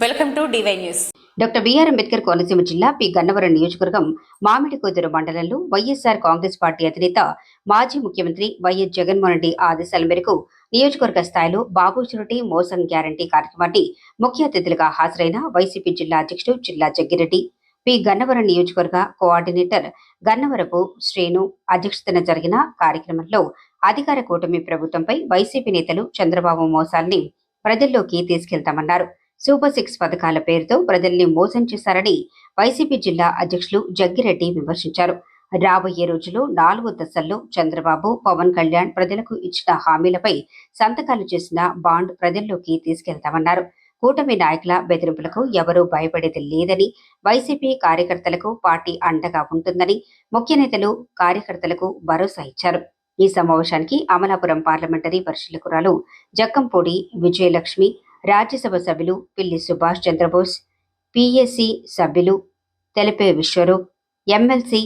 Welcome to D Y news. Doctor B R Ambedkar Konaseema జిల్లా P. Gannavaram నియోజకవర్గం మామిడికొద్దురు మండలంలో YSR Congress party అధినేత మాజీ ముఖ్యమంత్రి వైఎస్ జగన్మోహన్ రెడ్డి ఆదేశాల మేరకు నియోజకవర్గ స్థాయిలో బాబు చురుటి మోసం గ్యారంటీ కార్యక్రమాన్ని ముఖ్య అతిథులుగా హాజరైన వైసీపీ జిల్లా అధ్యక్షుడు జిల్లా జగ్గిరెడ్డి పి. గన్నవరం నియోజకవర్గ కోఆర్డినేటర్ గన్నవరపు శ్రేణు అధ్యక్షతన జరిగిన కార్యక్రమంలో అధికార కూటమి ప్రభుత్వంపై వైసీపీ నేతలు చంద్రబాబు మోసాల్ని ప్రజల్లోకి తీసుకెళ్తామన్నారు. సూపర్ సిక్స్ పథకాల పేరుతో ప్రజల్ని మోసం చేశారని వైసీపీ జిల్లా అధ్యక్షులు జగ్గిరెడ్డి విమర్శించారు. రాబోయే రోజుల్లో నాలుగు దశల్లో చంద్రబాబు పవన్ కళ్యాణ్ ప్రజలకు ఇచ్చిన హామీలపై సంతకాలు చేసిన బాండ్ ప్రజల్లోకి తీసుకెళ్తామన్నారు. కూటమి నాయకుల బెదిరింపులకు ఎవరూ భయపడేది లేదని వైసీపీ కార్యకర్తలకు పార్టీ అండగా ఉంటుందని ముఖ్య నేతలు కార్యకర్తలకు భరోసా ఇచ్చారు. ఈ సమావేశానికి అమలాపురం పార్లమెంటరీ పరిశీలకురాలు జక్కంపూడి విజయలక్ష్మి రాజ్యసభ సభ్యులు పిల్లి సుభాష్ చంద్రబోస్ పిఎస్సి సభ్యులు తెలిపే విశ్వరూప్ ఎమ్మెల్సీ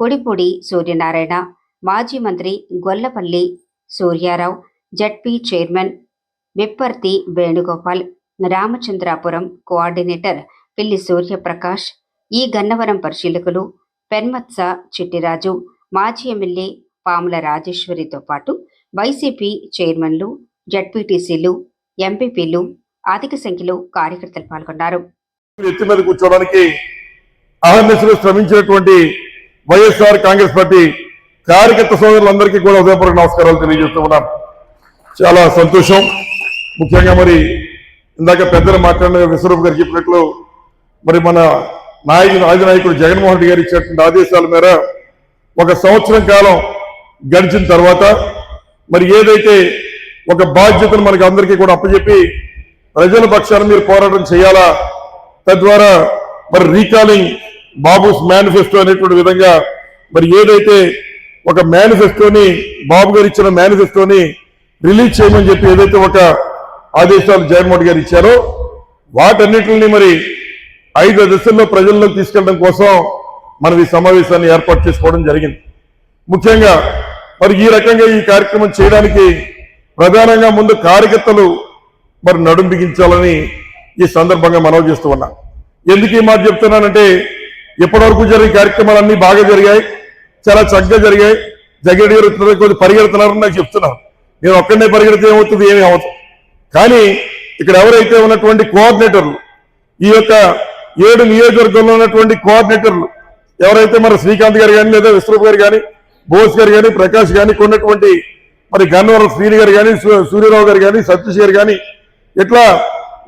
కొడిపూడి సూర్యనారాయణ మాజీ మంత్రి Gollapalli Suryarao Z P chairman Vipparthi Venugopal Ramachandrapuram coordinator Pilli Suryaprakash ఈ గన్నవరం పరిశీలకులు పెన్మత్స చిట్టిరాజు మాజీ ఎమ్మెల్యే పాముల రాజేశ్వరితో పాటు వైసీపీ చైర్మన్లు జడ్పీటీసీలు ఎంపీపీలు అధిక సంఖ్యలో కార్యకర్తలు పాల్గొన్నారు. ఎత్తి మీద కూర్చోవడానికి అహర్నిశలు శ్రమించినటువంటి వైఎస్ఆర్ కాంగ్రెస్ పార్టీ కార్యకర్త సోదరులందరికీ కూడా ఉదయపూర్వక నమస్కారాలు తెలియజేస్తూ ఉన్నాం. చాలా సంతోషం. ముఖ్యంగా మరి ఇందాక పెద్దలు మాట్లాడిన విశ్వరూప్ గారు చెప్పినట్లు మరి మన నాయకుడు ఆది నాయకుడు జగన్మోహన్ రెడ్డి గారు ఇచ్చినటువంటి ఆదేశాల మేర ఒక సంవత్సరం కాలం గడిచిన తర్వాత మరి ఏదైతే ఒక బాధ్యతను మనకి అందరికీ కూడా అప్పచెప్పి ప్రజల పక్షాన మీరు పోరాటం చేయాలా? తద్వారా మరి రీకాలింగ్ బాబుస్ మేనిఫెస్టో అనేటువంటి విధంగా మరి ఏదైతే ఒక మేనిఫెస్టోని బాబు గారు ఇచ్చిన మేనిఫెస్టోని రిలీజ్ చేయమని చెప్పి ఏదైతే ఒక ఆదేశాలు జగన్మోహన్ గారు ఇచ్చారో వాటన్నిటిని మరి ఐదు దశల్లో ప్రజల్లోకి తీసుకెళ్ళడం కోసం మనం ఈ సమావేశాన్ని ఏర్పాటు చేసుకోవడం జరిగింది. ముఖ్యంగా మరి ఈ రకంగా ఈ కార్యక్రమం చేయడానికి ప్రధానంగా ముందు కార్యకర్తలు మరి నడుం బిగించాలని ఈ సందర్భంగా మనవి చేస్తూ ఉన్నా. ఎందుకు ఈ మాట చెప్తున్నానంటే ఇప్పటివరకు జరిగే కార్యక్రమాలన్నీ బాగా జరిగాయి చాలా చక్కగా జరిగాయి. జగడి కొద్ది పరిగెడుతున్నారని నాకు చెప్తున్నారు. నేను ఒక్కడే పరిగెడితే ఏమవుతుంది ఏమీ అవ్వదు. కానీ ఇక్కడ ఎవరైతే ఉన్నటువంటి కోఆర్డినేటర్లు ఈ యొక్క ఏడు నియోజకవర్గంలో ఉన్నటువంటి కోఆర్డినేటర్లు ఎవరైతే మన శ్రీకాంత్ గారు కానీ లేదా విశ్వరూప్ గారు కానీ బోస్ గారు కానీ ప్రకాష్ కానీ కొన్నటువంటి మరి గన్నవరం శ్రీని గారు కానీ సూర్యరావు గారు కానీ సతీష్ గారు కానీ ఇట్లా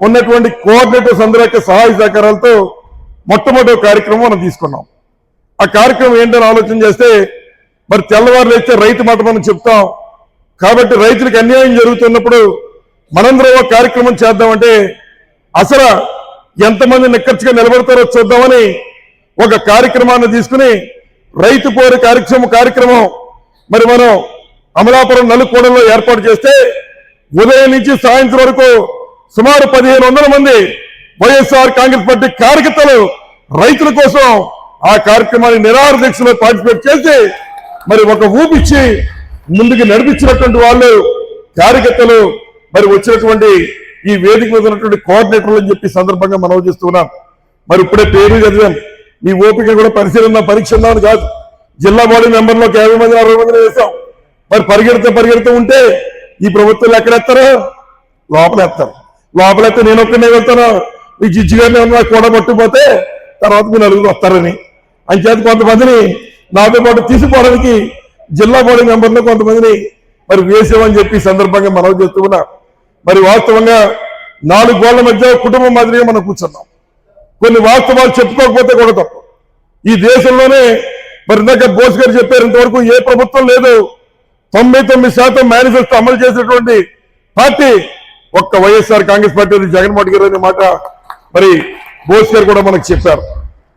ఉన్నటువంటి కోఆర్డినేటర్స్ అందరి యొక్క సహాయ సహకారాలతో మొట్టమొదటి కార్యక్రమం మనం తీసుకున్నాం. ఆ కార్యక్రమం ఏంటని ఆలోచన చేస్తే మరి తెల్లవారు లేస్తే రైతు మాట మనం చెప్తాం. కాబట్టి రైతులకు అన్యాయం జరుగుతున్నప్పుడు మనందరం ఒక కార్యక్రమం చేద్దామంటే అసలు ఎంతమంది నిక్కచ్చిగా నిలబడతారో చూద్దామని ఒక కార్యక్రమాన్ని తీసుకుని రైతు పోరు కార్యక్రమం కార్యక్రమం మరి మనం అమలాపురం నలుకోడంలో ఏర్పాటు చేస్తే ఉదయం నుంచి సాయంత్రం వరకు సుమారు పదిహేను వందల మంది వైఎస్ఆర్ కాంగ్రెస్ పార్టీ కార్యకర్తలు రైతుల కోసం ఆ కార్యక్రమాన్ని నిరారదీక్షలో పార్టిసిపేట్ చేసి మరి ఒక ఊపిచ్చి ముందుకు నడిపించినటువంటి వాళ్ళు కార్యకర్తలు మరి వచ్చినటువంటి ఈ వేదిక మీద ఉన్నటువంటి కోఆర్డినేటర్లు అని చెప్పి సందర్భంగా మనం చేస్తున్నాం మరి ఇప్పుడే పేరు చదివాం. మీ ఓపిక కూడా పరిశీలన పరీక్ష కాదు. జిల్లా బాడీ మెంబర్లో యాభై మంది అరవై మంది వేసాం మరి పరిగెడుతూ పరిగెడుతూ ఉంటే ఈ ప్రభుత్వాలు ఎక్కడెత్తారు? లోపలేస్తారు లోపలైతే నేను ఒక్కనే వెళ్తాను. ఈ జిజ్జి గారిని ఏమన్నా కూడా పట్టుకుపోతే తర్వాత మీరు నలుగురు వస్తారని. అంచేత కొంతమందిని నాతో పాటు తీసుకోవడానికి జిల్లా బోర్డు మెంబర్లో కొంతమందిని మరి వేసామని చెప్పి సందర్భంగా మనవి చేస్తూ మరి వాస్తవంగా నాలుగు గోళ్ళ మధ్య కుటుంబం మాదిరిగా మనం కూర్చున్నాం. కొన్ని వాస్తవాలు చెప్పుకోకపోతే కూడా తప్పు. ఈ దేశంలోనే మరి ఇందాక బోస్ గారు చెప్పారు ఇంతవరకు ఏ ప్రభుత్వం లేదు. తొంభై తొమ్మిది శాతం మేనిఫెస్టో అమలు చేసినటువంటి పార్టీ ఒక్క వైఎస్ఆర్ కాంగ్రెస్ పార్టీ జగన్మోహన్ గారు అనే మాట మరి బోస్ గారు కూడా మనకు చెప్పారు.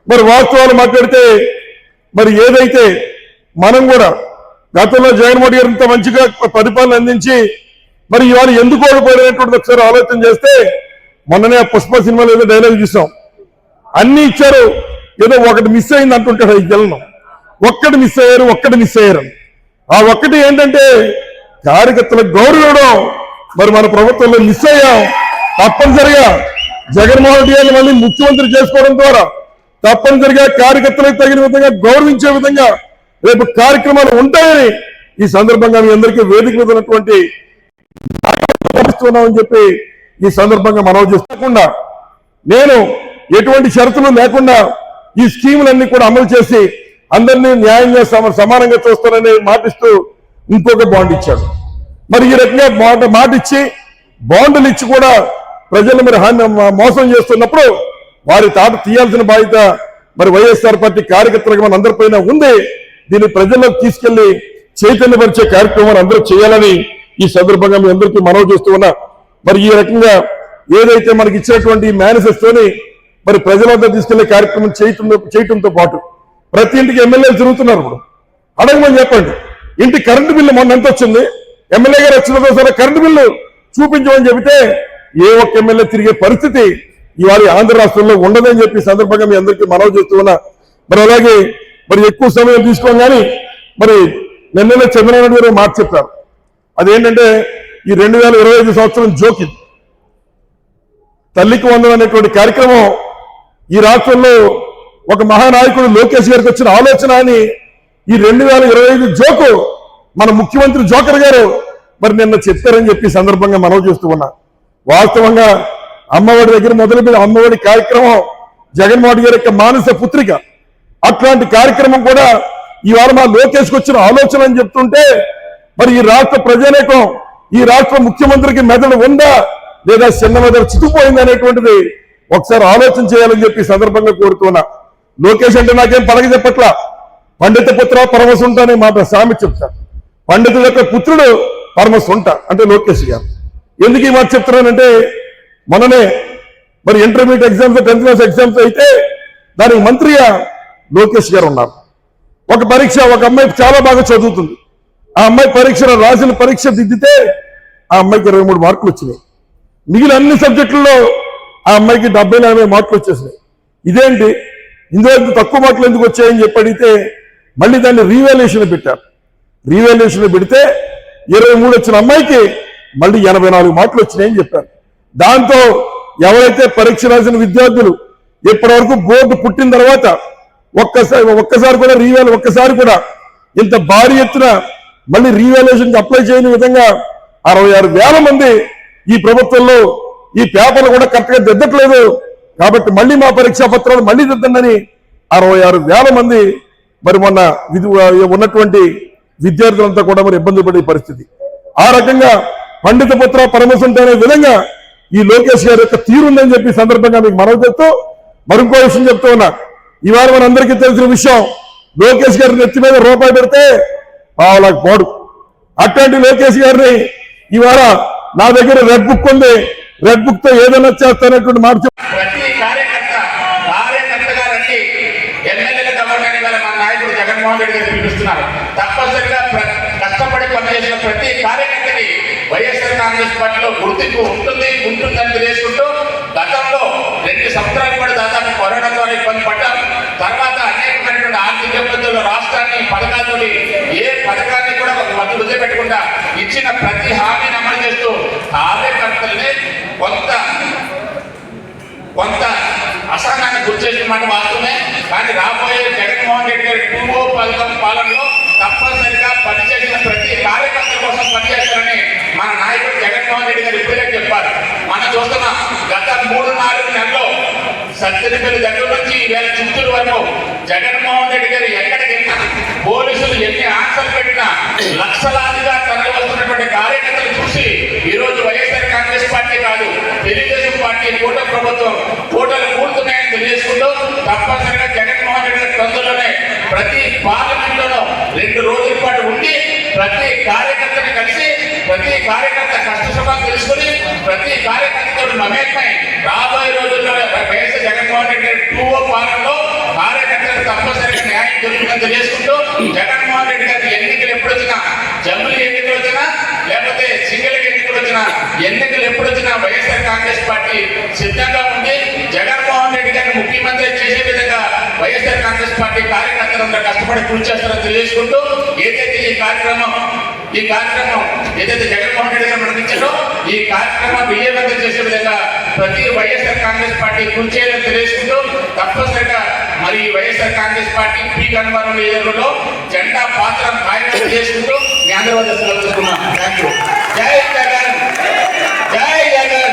మరి వాస్తవాలు మాట్లాడితే మరి ఏదైతే మనం కూడా గతంలో జగన్మోహన్ గారు ఇంత మంచిగా పరిపాలన అందించి మరి ఇవాళ ఎందుకు ఓడిపోయినటువంటి ఒకసారి ఆలోచన చేస్తే మొన్ననే పుష్ప సినిమాలో ఏదో డైలాగ్ చూసాం. అన్ని ఇచ్చారు. ఏదో ఒకటి మిస్ అయింది అంటుంటాడు ఈ జలను ఒక్కటి మిస్ అయ్యారు ఒక్కటి మిస్ అయ్యారు. ఆ ఒక్కటి ఏంటంటే కార్యకర్తలకు గౌరవం మరి మన ప్రభుత్వంలో మిస్ అయ్యాం. తప్పనిసరిగా జగన్మోహన్ రెడ్డి గారిని మళ్ళీ ముఖ్యమంత్రి చేసుకోవడం ద్వారా తప్పనిసరిగా కార్యకర్తలకు తగిన విధంగా గౌరవించే విధంగా రేపు కార్యక్రమాలు ఉంటాయని ఈ సందర్భంగా మీ అందరికీ వేదిక మీద ఉన్నటువంటి చెప్పి ఈ సందర్భంగా మనవి చేసుకోకుండా నేను ఎటువంటి షరతులు లేకుండా ఈ స్కీములన్నీ కూడా అమలు చేసి అందరినీ న్యాయంగా సమానంగా చూస్తానని మాటిస్తూ ఇంకొక బాండ్ ఇచ్చాడు. మరి ఈ రకంగా మాట మాట ఇచ్చి బాండ్లు ఇచ్చి కూడా ప్రజలు మరి హాని మోసం చేస్తున్నప్పుడు వారి తాట తీయాల్సిన బాధ్యత మరి వైఎస్ఆర్ పార్టీ కార్యకర్తలకు మన అందరిపైన ఉంది. దీన్ని ప్రజల్లోకి తీసుకెళ్ళి చైతన్యపరిచే కార్యక్రమాన్ని అందరూ చేయాలని ఈ సందర్భంగా మీ అందరికీ మనవి చేస్తూ ఉన్నా. మరి ఈ రకంగా ఏదైతే మనకి ఇచ్చినటువంటి మేనిఫెస్టోని మరి ప్రజల వద్ద తీసుకెళ్ళే కార్యక్రమం చేయటంతో చేయటంతో పాటు ప్రతి ఇంటికి ఎమ్మెల్యేలు తిరుగుతున్నారు ఇప్పుడు. అడగమని చెప్పండి. ఇంటి కరెంటు బిల్లు మొన్న ఎంత వచ్చింది? ఎమ్మెల్యే గారు వచ్చిన సరే కరెంటు బిల్లు చూపించమని చెబితే ఏ ఒక్క ఎమ్మెల్యే తిరిగే పరిస్థితి ఇవాళ ఆంధ్ర రాష్ట్రంలో ఉండదని చెప్పి సందర్భంగా మీ అందరికీ మనవి చేస్తూ ఉన్నా. మరి అలాగే మరి ఎక్కువ సమయం తీసుకోం కానీ మరి నిన్ననే చంద్రబాబు గారు మాట చెప్పారు. అదేంటంటే ఈ రెండు వేల ఇరవై ఐదు సంవత్సరం జోకి. తల్లికి వందనం అనేటువంటి కార్యక్రమం ఈ రాష్ట్రంలో ఒక మహానాయకుడు లోకేష్ గారికి వచ్చిన ఆలోచన అని ఈ రెండు వేల ఇరవై ఐదు జోకు మన ముఖ్యమంత్రి జోకర్ గారు మరి నిన్న చెప్పారని చెప్పి సందర్భంగా మనవి చేస్తూ ఉన్నా. వాస్తవంగా అమ్మఒడి దగ్గర మొదలుపెట్టి అమ్మఒడి కార్యక్రమం జగన్మోహన్ గారి యొక్క మానస పుత్రిక. అట్లాంటి కార్యక్రమం కూడా ఇవాళ మా లోకేష్కి వచ్చిన ఆలోచన అని చెప్తుంటే మరి ఈ రాష్ట్ర ప్రజానేకం ఈ రాష్ట్ర ముఖ్యమంత్రికి మెదడు ఉందా లేదా చిన్న మెదడు చిక్కుపోయింది అనేటువంటిది ఒకసారి ఆలోచన చేయాలని చెప్పి సందర్భంగా కోరుతున్నా లోకేష్ అంటే నాకేం పలక చెప్పట్లా? పండిత పుత్ర పరమసుంట అనే మాట స్వామి చెప్తారు. పండితుల యొక్క పుత్రుడు పరమసుంట అంటే లోకేష్ గారు. ఎందుకు ఈ మాట చెప్తున్నానంటే మొన్ననే మరి intermediate exams tenth class exams అయితే దానికి మంత్రిగా లోకేష్ గారు ఉన్నారు. ఒక పరీక్ష ఒక అమ్మాయి చాలా బాగా చదువుతుంది. ఆ అమ్మాయి పరీక్షలో రాసిన పరీక్ష దిద్దితే ఆ అమ్మాయికి ఇరవై మూడు మార్కులు వచ్చినాయి. మిగిలిన అన్ని సబ్జెక్టుల్లో ఆ అమ్మాయికి డెబ్బై నలభై మార్కులు వచ్చేసినాయి. ఇదేంటి? ఇందులో తక్కువ మార్కులు ఎందుకు వచ్చాయని చెప్పి అడిగితే మళ్ళీ దాన్ని రీవాల్యుయేషన్ పెట్టారు. రీవాల్యుయేషన్ పెడితే ఇరవై మూడు వచ్చిన అమ్మాయికి మళ్ళీ ఎనభై నాలుగు మార్కులు వచ్చినాయని చెప్పారు. దాంతో ఎవరైతే పరీక్ష రాసిన విద్యార్థులు ఇప్పటి వరకు బోర్డు పుట్టిన తర్వాత ఒక్కసారి ఒక్కసారి కూడా రీవాల్ ఒక్కసారి కూడా ఇంత భారీ ఎత్తున మళ్ళీ రీవాల్యుయేషన్ అప్లై చేయని విధంగా అరవై ఆరు వేల మంది ఈ ప్రభుత్వంలో ఈ పేపర్లు కూడా కరెక్ట్గా దిద్దట్లేదు. కాబట్టి మళ్ళీ మా పరీక్షా పత్రాలు మళ్ళీ దిద్దండి అరవై ఆరు వేల మంది మరి మొన్న విధి ఉన్నటువంటి విద్యార్థులంతా కూడా మరి ఇబ్బంది పడే పరిస్థితి. ఆ రకంగా పండిత పుత్ర పరమశంట అనే విధంగా ఈ లోకేష్ గారి యొక్క తీరుందని చెప్పి సందర్భంగా మీకు మనవి చేస్తూ మరింకో విషయం చెప్తూ ఉన్నా. ఇవాళ మనందరికీ తెలిసిన విషయం లోకేష్ గారి నెత్తి మీద రూపాయి పెడితే పావులకు పోడు. అట్లాంటి లోకేష్ గారిని ఇవాళ నా దగ్గర రెడ్ బుక్ ఉంది. రెడ్ బుక్తో ఏదైనా చేస్తానటువంటి మాట చెప్పి ప్రతి కార్యకర్త కార్యకర్తగా రండి ఎమ్మెల్యేలు కలవడానికి గల మా నాయకుడు జగన్మోహన్ రెడ్డి గారు పిలుస్తున్నారు తప్పనిసరిగా ప్ర- కష్టపడి పనిచేసిన ప్రతి కార్యకర్తకి వైఎస్ఆర్ కాంగ్రెస్ పార్టీలో గుర్తింపు ఉంటుంది ఉంటుందని తెలియజేసుకుంటూ గతంలో రెండు సంవత్సరాలు కూడా దాదాపు కరోనా ద్వారా ఇబ్బంది పడ్డాం. తర్వాత అనేకమైనటువంటి ఆర్థిక ఇబ్బందులు రాష్ట్రాన్ని పథకాలతో ఏ పథకాన్ని కూడా మధ్య వదిలిపెట్టకుండా ఇచ్చిన ప్రతి హామీని అమలు చేస్తూ కార్యకర్తల్ని కొంత కొంత అసహనాన్ని గుర్తు చేసిన మాట వాస్తవమే కానీ రాబోయే జగన్మోహన్ రెడ్డి గారి టూ పథకం పాలనలో తప్పనిసరిగా పనిచేసిన ప్రతి కార్యకర్త కోసం పనిచేస్తారని మన నాయకుడు జగన్మోహన్ రెడ్డి గారు ఇప్పుడే చెప్పారు మనం చూస్తున్నాం గత మూడు నాలుగు నెలల్లో సత్యనపల్లి దగ్గర నుంచి వేల చిత్తూరు వరకు జగన్మోహన్ రెడ్డి గారు ఎక్కడికి పోలీసులు ఎన్ని ఆన్సర్లు పెట్టినా లక్షలాదిగా తరలి వస్తున్నటువంటి కార్యకర్తలు చూసి ఈ రోజు వైఎస్ఆర్ కాంగ్రెస్ పార్టీ కాదు తెలుగుదేశం పార్టీ కూట ప్రభుత్వం కూటలు కూడుతున్నాయని తెలియజేసుకుంటూ తప్పనిసరిగా జగన్మోహన్ రెడ్డి గారి తొందరలోనే ప్రతి పాలన ప్రతి కార్యకర్తని కలిసి ప్రతి కార్యకర్త కష్ట సుఖాలు తెలుసుకుని ప్రతి కార్యకర్తతో మమేకమై రాబోయే రోజుల్లో Y S Jaganmohan Reddy two O పాలనలో కార్యకర్తలకు తప్పనిసరిగా న్యాయం దొరుకుతుందని తెలియజేసుకుంటూ జగన్మోహన్ రెడ్డి గారి ఎన్నికలు ఎప్పుడు వచ్చినా జమ్ములు ఎన్నికలు వచ్చినా లేకపోతే సింగిల్ ఎన్నికలు వచ్చినా ఎన్నికలు ఎప్పుడు వచ్చినా వైఎస్ఆర్ కాంగ్రెస్ పార్టీ సిద్ధంగా ఉంది జగన్మోహన్ రెడ్డి గారిని ముఖ్యమంత్రి చేసే విధంగా వైఎస్ఆర్ కాంగ్రెస్ పార్టీ కార్యకర్తలందరూ కష్టపడి కృషి చేస్తారని తెలియజేసుకుంటూ ఏదైతే ఈ కార్యక్రమం ఈ కార్యక్రమం ఏదైతే జగన్మోహన్ రెడ్డి గారు మనకి ఈ కార్యక్రమం విజయవంతం చేసే విధంగా ప్రతి వైఎస్ఆర్ కాంగ్రెస్ పార్టీ కృషి చేయాలని తెలియజేసుకుంటూ తప్పనిసరిగా మరి Y S R Congress party P Gannavaram నియోజకవర్గంలో జెండా పాత్ర ఖాయం చేసుకుంటూ జ్ఞానవాద సెలవు వద్ద థ్యాంక్ యూ జై జగన్! జై జగన్!